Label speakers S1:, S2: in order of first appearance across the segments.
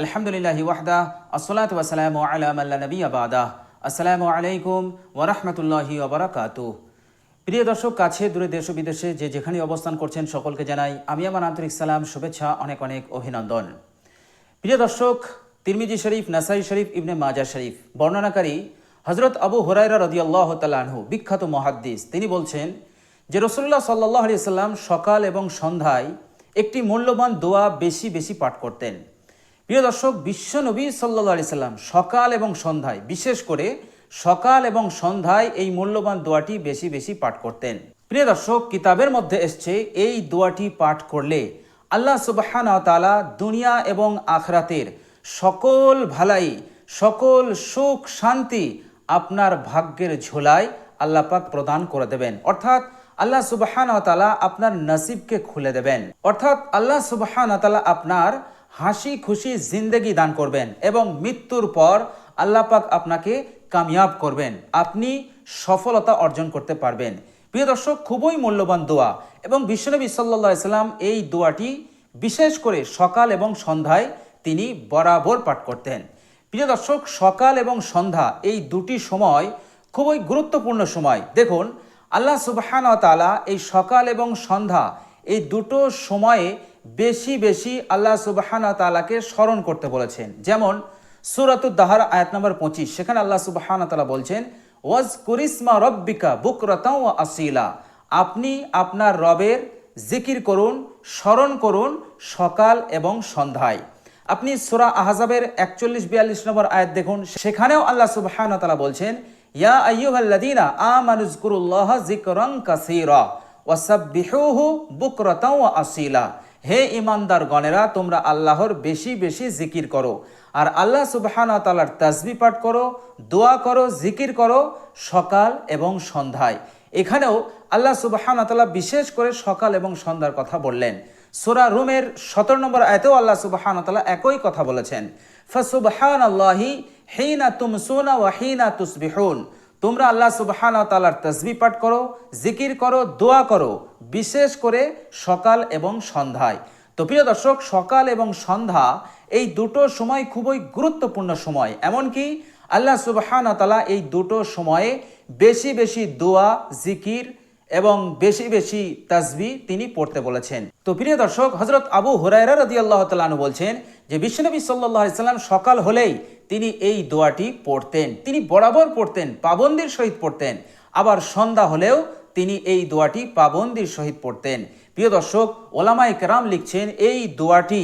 S1: আলহামদুলিল্লাহি ওয়াহদা, আসসালাতু ওয়াসসালামু আলা মান লা নাবিয়্যা বাদা। আসসালামু আলাইকুম ওয়া রাহমাতুল্লাহি ওয়া বারাকাতুহু। প্রিয় দর্শক, কাছে দূরে দেশ বিদেশে যে যেখানে অবস্থান করছেন সকলকে জানাই আমি আমার আন্তরিক সালাম, শুভেচ্ছা, অনেক অনেক অভিনন্দন। প্রিয় দর্শক, তিরমিজি শরীফ, নাসাই শরীফ, ইবনে মাজা শরীফ, বর্ণনাকারী হজরত আবু হুরাইরা রদিয়াল্লাহ তালাহু বিখ্যাত মহাদ্দিস, তিনি বলছেন যে রসুল্লাহ সাল্লাহ আলি সাল্লাম সকাল এবং সন্ধ্যায় একটি মূল্যবান দোয়া বেশি বেশি পাঠ করতেন। প্রিয় দর্শক, বিশ্ব নবী সাল্লাহ আলি সাল্লাম সকাল এবং সন্ধ্যায়, বিশেষ করে সকাল এবং সন্ধ্যায় এই মূল্যবান দোয়াটি বেশি বেশি পাঠ করতেন। প্রিয় দর্শক, কিতাবের মধ্যে এসছে, এই দোয়াটি পাঠ করলে আল্লাহ সুবাহানা তালা দুনিয়া এবং আখরাতের সকল ভালাই, সকল সুখ শান্তি আপনার ভাগ্যের ঝোলায় আল্লাহ পাক প্রদান করে দেবেন। অর্থাৎ আল্লাহ সুবাহান তালা আপনার নসিবকে খুলে দেবেন। অর্থাৎ আল্লাহ সুবাহান তালা আপনার হাসি খুশি জিন্দেগি দান করবেন এবং মৃত্যুর পর আল্লাহ পাক আপনাকে কামিয়াব করবেন। আপনি সফলতা অর্জন করতে পারবেন। প্রিয় দর্শক, খুবই মূল্যবান দোয়া এবং বিশ্বনবী সাল্লা সাল্লাম এই দোয়াটি বিশেষ করে সকাল এবং সন্ধ্যায় তিনি বরাবর পাঠ করতেন। প্রিয় দর্শক, সকাল এবং সন্ধ্যা এই দুটি সময় খুবই গুরুত্বপূর্ণ সময়। দেখুন, আল্লাহ সুবাহান তালা এই সকাল এবং সন্ধ্যা এই দুটো সময়ে বেশি বেশি আল্লাহ সুবাহান তালাকে স্মরণ করতে বলেছেন। যেমন সুরাতুদ্দাহার আয়াত নম্বর পঁচিশ, সেখানে আল্লাহ সুবাহান তালা বলছেন ওয়াজ কুরিসমা রব্বিকা বুকরতাও আসিলা। আপনি আপনার রবের জিকির করুন, স্মরণ করুন সকাল এবং সন্ধ্যায়। আপনি সুরা আহজাবের একচল্লিশ বিয়াল্লিশ নম্বর আয়াত দেখুন, সেখানেও আল্লাহ সুবাহান তালা বলছেন, ইয়া আইয়ুহাল্লাদিনা আমানুজকুরুল্লাহ জিকরং কাসীরা ওয়াসাব্বিহুহু বুকরাতাও আসিলা। হে ইমানদার গণেরা তোমরা আল্লাহর বেশি বেশি জিকির করো। আর আল্লাহ সুবহান তালার তাজবি পাঠ করো, দোয়া করো, জিকির করো সকাল এবং সন্ধ্যায়। এখানেও আল্লাহ সুবহান তালা বিশেষ করে সকাল এবং সন্ধ্যার কথা বললেন। সোরা রুমের সতেরো নম্বর আয়তেও আল্লাহ সুবহান তালা একই কথা বলেছেন। ফসুবহান আল্লাহি হেইনা তুমসুনা ওয়া হিনা তুসবিহুন। তোমরা আল্লাহ সুবহান তালার তসবি পাঠ করো, জিকির করো, দোয়া করো। বিশেষ করে সকাল এবং সন্ধ্যায়। তো প্রিয় দর্শক, সকাল এবং সন্ধ্যা এই দুটো সময় খুবই গুরুত্বপূর্ণ সময়। এমনকি আল্লাহ সুবহান তালা এই দুটো সময়ে বেশি বেশি দোয়া, জিকির এবং বেশি বেশি তাজবি তিনি পড়তে বলেছেন। তো প্রিয় দর্শক হজরত আবু হুরায়রা রদি আল্লাহ তালু বলছেন যে বিশ্বনবী সাল্লাহ সাল্লাম সকাল হলেই তিনি এই দোয়াটি পড়তেন। তিনি বরাবর পড়তেন, পাবন্দির সহিত পড়তেন। আবার সন্ধ্যা হলেও তিনি এই দোয়াটি পাবন্দির সহিত পড়তেন। প্রিয় দর্শক ওলামাই কেরাম লিখছেন, এই দোয়াটি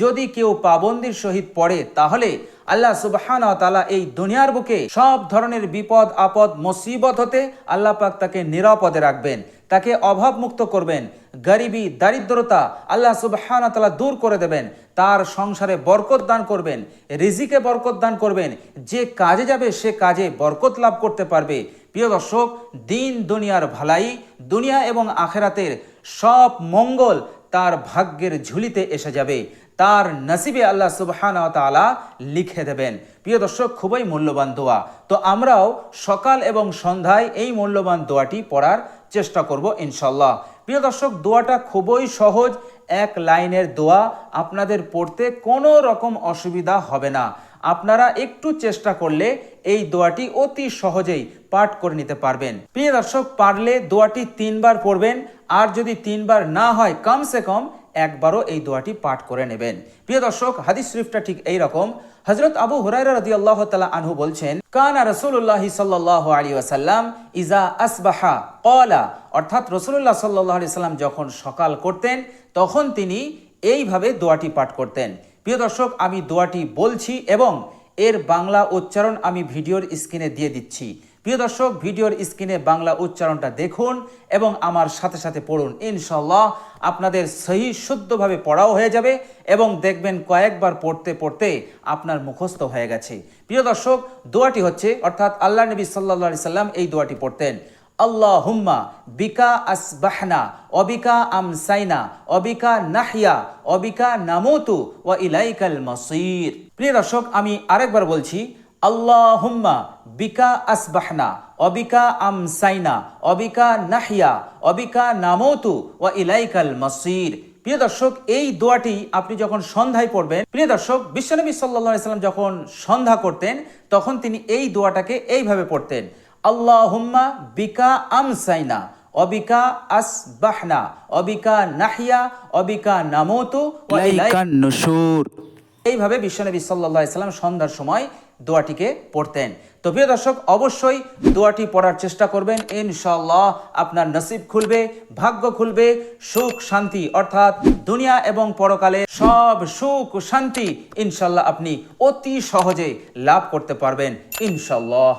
S1: যদি কেউ পাবন্দির সহিত পড়ে, তাহলে আল্লাহ সুবাহান তালা এই দুনিয়ার বুকে সব ধরনের বিপদ, আপদ, মুসিবত হতে আল্লাহ পাক তাকে নিরাপদে রাখবেন। তাকে অভাব মুক্ত করবেন। গরিবি দারিদ্রতা আল্লাহ সুবাহান তালা দূর করে দেবেন। তার সংসারে বরকত দান করবেন। রিজিকে বরকত দান করবেন। যে কাজে যাবে, সে কাজে বরকত লাভ করতে পারবে। প্রিয় দর্শক, দিন দুনিয়ার ভালাই, দুনিয়া এবং আখেরাতের সব মঙ্গল তার ভাগ্যের ঝুলিতে এসে যাবে। তার নসিবে আল্লাহ সুবহান তালা লিখে দেবেন। প্রিয় দর্শক, খুবই মূল্যবান দোয়া। তো আমরাও সকাল এবং সন্ধ্যায় এই মূল্যবান দোয়াটি পড়ার চেষ্টা করব ইনশাল্লাহ প্রিয় দর্শক, দোয়াটা খুবই সহজ, এক লাইনের দোয়া। আপনাদের পড়তে কোনো রকম অসুবিধা হবে না। আপনারা একটু চেষ্টা করলে এই দোয়াটি অতি সহজেই পাঠ করে নিতে পারবেন। প্রিয় দর্শক, পারলে দোয়াটি তিনবার পড়বেন, আর যদি তিনবার না হয়, কমসে কম একবারও এই দোয়াটি পাঠ করে নেবেন। প্রিয় দর্শক, হাদিস শরীফটা ঠিক এই রকম। হজরত আবু হুরাইরা রদি আল্লাহ তালা আনহু বলছেন, কানা রসুল্লাহ সাল্লাহ আলী আসাল্লাম ইজা আসবাহা কলা অর্থাৎ রসুল্লাহ সাল্লাহ আলি সাল্লাম যখন সকাল করতেন, তখন তিনি এইভাবে দোয়াটি পাঠ করতেন। প্রিয় দর্শক, আমি দোয়াটি বলছি এবং এর বাংলা উচ্চারণ আমি ভিডিওর স্ক্রিনে দিয়ে দিচ্ছি। প্রিয় দর্শক, ভিডিওর স্ক্রিনে বাংলা উচ্চারণটা দেখুন এবং আমার সাথে সাথে পড়ুন। ইনশাল্লাহ আপনাদের সহি শুদ্ধভাবে পড়াও হয়ে যাবে এবং দেখবেন কয়েকবার পড়তে পড়তে আপনার মুখস্থ হয়ে গেছে। প্রিয় দর্শক, দোয়াটি হচ্ছে, অর্থাৎ আল্লাহ নবী সাল্লা সাল্লাম এই দোয়াটি পড়তেন। আল্লাহ হুম্মা বিকা আসবাহনা অবিকা আমসাইনা অবিকা নাহিয়া অবিকা নামতু ও ইলাইকাল মসির প্রিয় দর্শক, আমি আরেকবার বলছি আল্লাহ হুম্মা বিকা আসবাহনা অবিকা আমসাইনা অবিকা নাহিয়া অবিকা নামতু ও ইলাইকাল মসির প্রিয় দর্শক, এই দোয়াটি আপনি যখন সন্ধ্যায় পড়বেন, প্রিয় দর্শক, বিশ্বনবী সাল্লাহ সাল্লাম যখন সন্ধ্যা করতেন, তখন তিনি এই দোয়াটাকে এইভাবে পড়তেন আল্লাহ হুম্মা বিকা আমসাইনা অবিকা আসবাহনা অবিকা নাহিয়া অবিকা নামতু এইভাবে বিশ্বনবী সাল্লাহ সাল্লাম সন্ধ্যার সময় দোয়াটিকে পড়তেন। তো প্রিয় দর্শক অবশ্যই দোয়াটি পড়ার চেষ্টা করবেন। ইনশাল্লাহ আপনার নসিব খুলবে ভাগ্য খুলবে সুখ শান্তি অর্থাৎ দুনিয়া এবং পরকালে সব সুখ শান্তি ইনশাল্লাহ আপনি অতি সহজে লাভ করতে পারবেন ইনশাল্লাহ